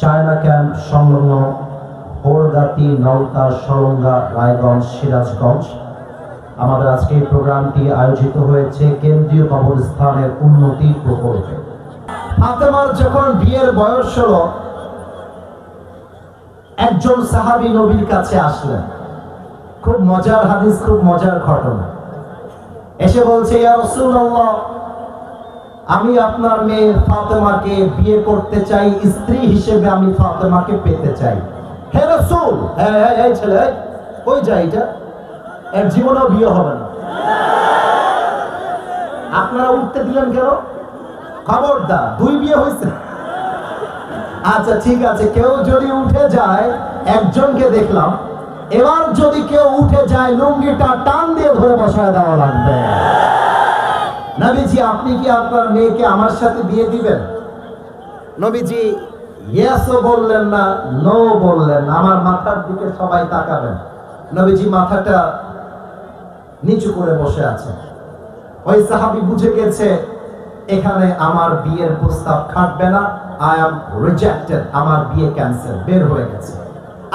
China camp সংলগ্ন হোরগাতি নলকা সরঙ্গা, রায়গঞ্জ, সিরাজগঞ্জ। আমাদের আজকে প্রোগ্রামটি আয়োজিত হয়েছে কেন্দ্রীয় কবরস্থানের উন্নতি প্রকল্পে। ফাতেমার যখন বিয়ের বয়স হলো, একজন সাহাবী নবীর কাছে আসলেন। খুব মজার হাদিস, খুব মজার ঘটনা। এসে বলছে, ইয়া রাসূলুল্লাহ আমি আপনার মেয়ে ফাতেমাকে বিয়ে করতে চাই স্ত্রী হিসেবে আমি ফাতেমাকে পেতে চাই। হে রাসূল! এই এই, এই ছেলে কই যায় এটা? এর জীবনেও বিয়ে হবে না। আপনারা উঠতে দিলেন কেন? খবরদার দুই বিয়ে হয়েছে। আচ্ছা ঠিক আছে কেউ যদি উঠে যায় একজনকে দেখলাম এবার যদি কেউ উঠে যায় লুঙ্গিটা টান দিয়ে ধরে বসায় দেওয়া লাগবে। নবীজি, আপনি কি আপনার মেয়েকে আমার সাথে বিয়ে দিবেন? নবীজি বললেন না নো বললেন আমার মাথার দিকে সবাই তাকাবেন। নবীজি মাথাটা নিচু করে বসে আছে। ওই সাহাবি বুঝে গেছে, এখানে আমার বিয়ের প্রস্তাব খাটবে না। আই এম রিজেক্টেড আমার বিয়ে ক্যান্সেল বের হয়ে গেছে।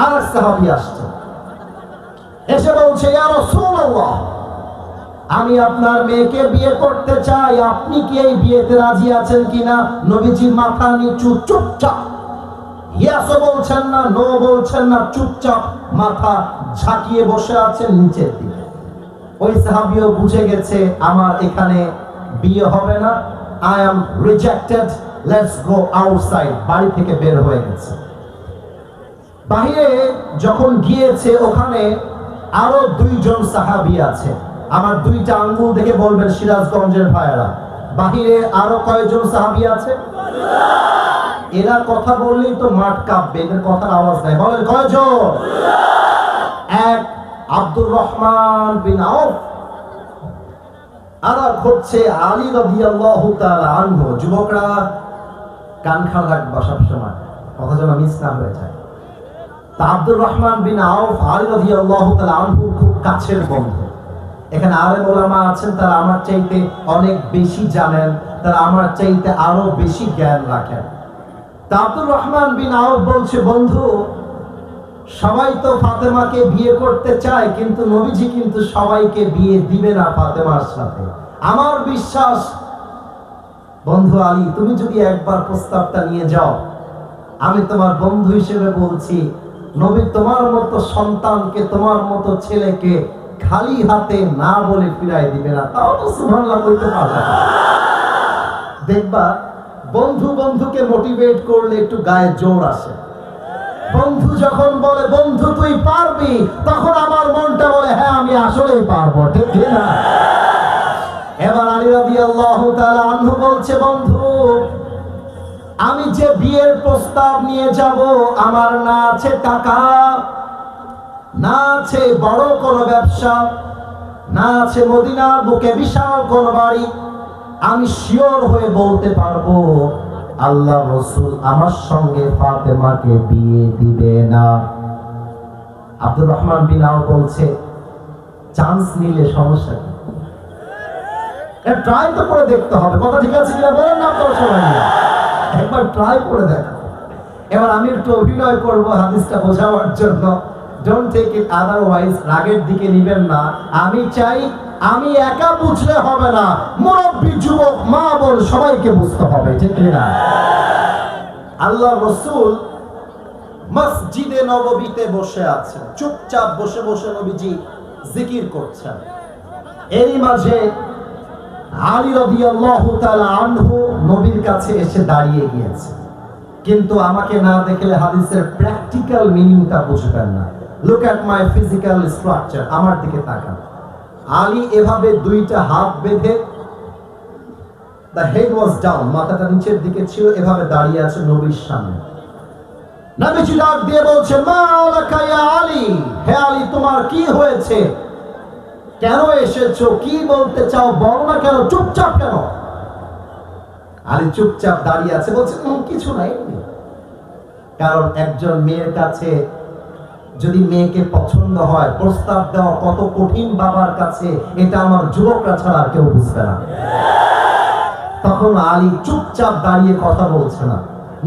আর সাহাবি আসছে। এসে বলছে, ইয়া রাসূলুল্লাহ! আমি আপনার মেয়েকে বিয়ে করতে চাই, আপনি কি এই বিয়েতে রাজি আছেন কিনা? নবীজির মাথা নিচু, চুপচাপ। ইয়াসও বলছেন না, নো বলছেন না, চুপচাপ মাথা ঝাঁকিয়ে বসে আছেন নিচের দিকে। ওই সাহাবিও বুঝে গেছে, আমার এখানে বিয়ে হবে না। I am rejected let's go outside বাড়ি থেকে বের হয়ে গেছে। বাহিরে যখন গিয়েছে, ওখানে আরও দুইজন সাহাবি আছে। আমার দুইটা আঙ্গুল দেখে বলবেন সিরাজগঞ্জের ভাইয়েরা, বাহিরে আরও কয়জন সাহাবি আছে? এরা কথা বললেই তো মাঠ কাঁপবে, এদের কথার আওয়াজ নাই। বলেন কয়জন? এক, আব্দুর রহমান বিন আউফ। আর হচ্ছে আলী রাদিয়াল্লাহু তাআলা আনহু। যুবকরা কান খান রাখবা সবসময় কথা যেন মিস না হয়ে যায়। তা আব্দুর রহমান বিন আউফ আলী রাদিয়াল্লাহু তাআলা আনহু খুব কাছের বন্ধু। এখানে আলেম ওলামা আছেন, তারা আমার চাইতে অনেক বেশি জানেন, তারা আমার চাইতে আরও বেশি জ্ঞান রাখেন। তা রহমান বিন আউফ বলছে, বন্ধু, সবাই তো ফাতেমাকে বিয়ে করতে চায়, কিন্তু নবীজি কিন্তু সবাইকে বিয়ে দিবে না ফাতেমার সাথে। আমার বিশ্বাস, বন্ধু আলী, তুমি যদি একবার প্রস্তাবটা নিয়ে যাও, আমি তোমার বন্ধু হিসেবে বলছি, নবী তোমার মতো সন্তানকে, তোমার মতো ছেলেকে খালি হাতে না বলে ফিরাই দিবে না, তাও তো সুবহানাল্লাহ বলতে পারবে দেখবা, বন্ধু বন্ধুকে মোটিভেট করলে একটু গায়ে জোর আসে। বন্ধু যখন বলে, বন্ধু, তুই পারবি? তখন আমার মনটা বলে হ্যাঁ আমি আসলেই পারব। ঠিক না? এবার আলী রাদিয়াল্লাহু তাআলা আনহু বলছে, বন্ধু, আমি যে বিয়ের প্রস্তাব নিয়ে যাব, আমার না আছে টাকা। না আছে বড় কোনো ব্যবসা, না আছে মদিনার বুকে বিশাল কোন বাড়ি, আমি শিওর হয়ে বলতে পারব, আল্লাহ রসুল আমার সঙ্গে ফাতেমাকে বিয়ে দিবে না। আব্দুর রহমান বিন আও বলছে, চান্স নিলে সমস্যা কি? ট্রাই তো করে দেখতে হবে। কথা ঠিক আছে কিনা বলেন না আপনার সবাই একবার ট্রাই করে দেখো। এবার আমি একটু অভিনয় করব হাদিসটা বোঝাবার জন্য। ডোন্ট টেক ইট আদারওয়াইজ রাগের দিকে নিবেন না। আমি চাই, আমি একা বুঝলে হবে না। মুরব্বী, যুবক, মা, বোন, সবাইকে বুঝতে হবে, ঠিক না আল্লাহ রসুল মসজিদে নববীতে বসে আছেন। চুপচাপ বসে বসে নবীজি জিকির করছেন। এরই মাঝে আলী তাআলা আনহু নবীর কাছে এসে দাঁড়িয়ে গিয়েছে। কিন্তু আমাকে না দেখলে হাদিসের প্র্যাকটিক্যাল মিনিংটা বুঝবেন না। Look at my physical structure আমার দিকে তাকান। আলী এভাবে দুইটা হাত বেঁধে দ্য হেড ওয়াজ ডাউন মাথাটা নিচের দিকে ছিল এভাবে দাঁড়িয়ে আছে নবীর সামনে। নবীজি ডাক দিয়ে বলছে মা আলী হে আলী তোমার কি হয়েছে? কেন এসেছ? কি বলতে চাও? বলো না কেন? চুপচাপ কেন? আলী চুপচাপ দাঁড়িয়ে আছে বলছে "উম, কিছু নাই। এমনি।" কারণ একজন মেয়ের কাছে যদি মেয়েকে পছন্দ হয়, প্রস্তাব দেওয়া কত কঠিন বাবার কাছে, এটা আমার যুবকরা ছাড়া আর কেউ বুঝবে না। তখন আলী চুপচাপ দাঁড়িয়ে কথা বলছে না।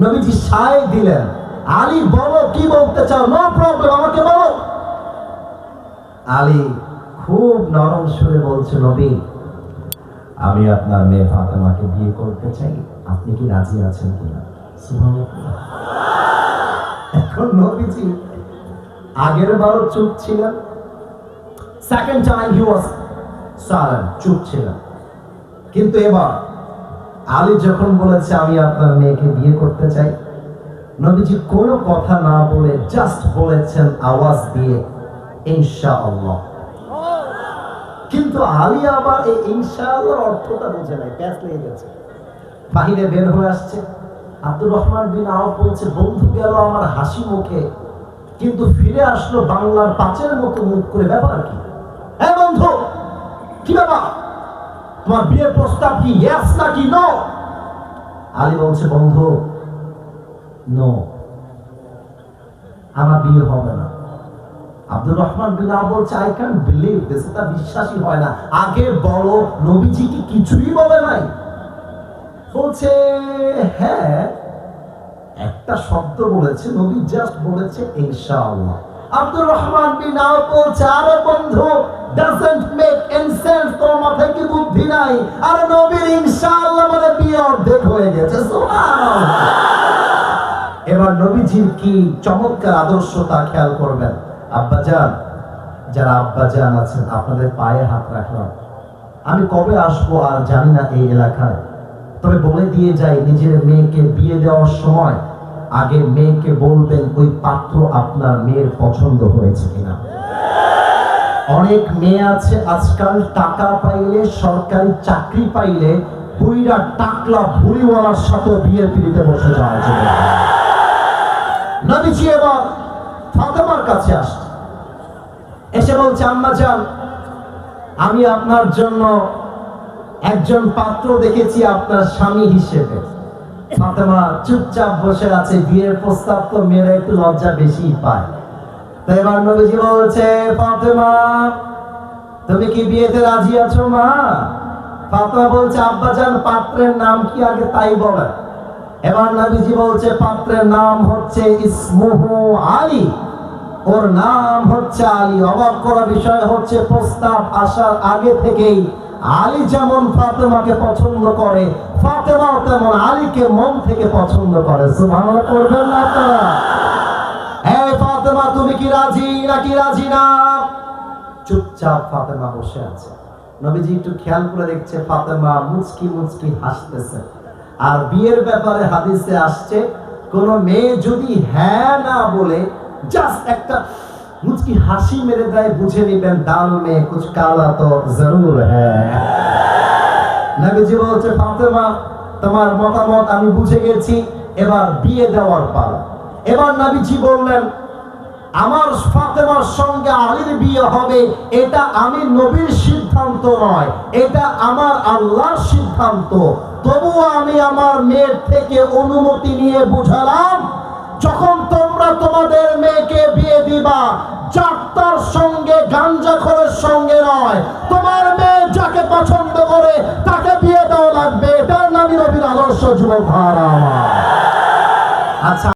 নবীজি সায় দিলেন, আলী, বলো, কি বলতে চাও? নো প্রবলেম আমাকে বলো। আলী খুব নরম সুরে বলছে, নবী, আমি আপনার মেয়ে ফাতেমাকে বিয়ে করতে চাই। আপনি কি রাজি আছেন কিনা। এখন নবীজি আগের বারও চুপ ছিলেন second time he was silent চুপ ছিলেন কিন্তু এবার আলী যখন বলেছে, আমি আপনার মেয়েকে বিয়ে করতে চাই। নবীজি কোনো কথা না বলে জাস্ট বলেছেন আওয়াজ দিয়ে, ইনশাআল্লাহ। কিন্তু আলী আবার এই ইনশাআল্লাহর অর্থটা বুঝে নাই প্যাচ লেগে গেছে। বাহিরে বের হয়ে আসছে। আব্দুর রহমান বিন আওয়াব বলছে, বন্ধু, গেল আমার হাসি মুখে। কিন্তু ফিরে আসলো বাংলার পাঁচের মতো মুখ করে ব্যাপার কি? হ্যাঁ বন্ধু, কি ব্যাপার? তোমার বিয়ের প্রস্তাব কি ইয়েস আলী বলছে নো আমার বিয়ে হবে না। আব্দুর রহমান বিন বলছে আই ক্যান বিলিভ দিস এটা বিশ্বাসই হয় না। আগে বলো, নবীজি কি কিছুই বলে নাই? বলছে হ্যাঁ একটা শব্দ বলেছে, নবী জাস্ট বলেছে, ইনশাআল্লাহ। আব্দুর রহমান বিন আওয়াব বলছে, আরে বন্ধু ডাজন্ট মেক এনি সেন্স তোর মাথায় কি বুদ্ধি নাই? আরে নবীর ইনশাআল্লাহ মানে বিয়ে অর্ধেক হয়ে গেছে। সুবহানাল্লাহ। এবার নবীজির কি চমৎকার আদর্শ তা খেয়াল করবেন। আব্বাজান, যারা আব্বাজান আছেন, আপনাদের পায়ে হাত রাখলাম। আমি কবে আসব আর জানি না এই এলাকায়। তবে বলে দিয়ে যাই নিজের মেয়েকে বিয়ে দেওয়ার সময় আগে মেয়েকে বলবেন, ওই পাত্র আপনার মেয়ের পছন্দ হয়েছে কিনা? অনেক মেয়ে আছে, আজকাল টাকা পাইলে, সরকারি চাকরি পাইলে বুইরা টাকলা ভুড়িওয়ালার সাথে বিয়ে পিড়িতে বসে যাওয়া এবার ফাতেমার কাছে আসছে। এসে বলছে, আম্মা আমি আপনার জন্য একজন পাত্র দেখেছি আপনার স্বামী হিসেবে। ফাতেমা চুপচাপ বসে আছে, বিয়ের প্রস্তাব তো মেয়েরা একটু লজ্জা বেশি পায়। তো এবার নবীজি বলছে, ফাতেমা, তুমি কি বিয়েতে রাজি আছো, মা? ফাতেমা বলছে, আব্বাজান, পাত্রের নাম কি আগে তাই বলে এবার নবীজি বলছে, পাত্রের নাম হচ্ছে ইসমুহু আলী। ওর নাম হচ্ছে আলী। অবাক করা বিষয় হচ্ছে, প্রস্তাব আসার আগে থেকেই আলী যেমন ফাতেমাকে পছন্দ করে, ফাতেমাও তেমন আলীকে মন থেকে পছন্দ করে। সুবহানাল্লাহ, করবেন না আপনারা? এই ফাতেমা, তুমি কি রাজি নাকি রাজি না? চুপচাপ ফাতেমা বসে আছে। নবীজি একটু খেয়াল করে দেখছে ফাতেমা মুচকি মুচকি হাসতেছে। আর বিয়ের ব্যাপারে হাদিসে আসছে, কোন মেয়ে যদি হ্যাঁ না বলে জাস্ট একটা মুচকি হাসি মেরে দেয় বুঝে নিবেন দাল মে কুছ কালা তো জরুর হ্যাঁ বলছে ফাতেমা তোমার মতামত আমি বুঝে গেছি এবার বিয়ে দেওয়ার পালা। এবার নবীজি বললেন, আমার ফাতেমার সঙ্গে আলীর বিয়ে হবে, এটা আমি নবীর সিদ্ধান্ত নয়, এটা আমার আল্লাহর সিদ্ধান্ত। তবুও আমি আমার মেয়ের থেকে অনুমতি নিয়ে বুঝালাম, যখন তোমরা তোমাদের মেয়েকে বিয়ে দিবা। যাত্রার সঙ্গে গাঞ্জাখরের সঙ্গে নয়। তোমার মেয়ে যাকে পছন্দ করে তাকে বিয়ে দেওয়া লাগবে। এটার নামই রবির আদর্শ যুবক ভাড়া আচ্ছা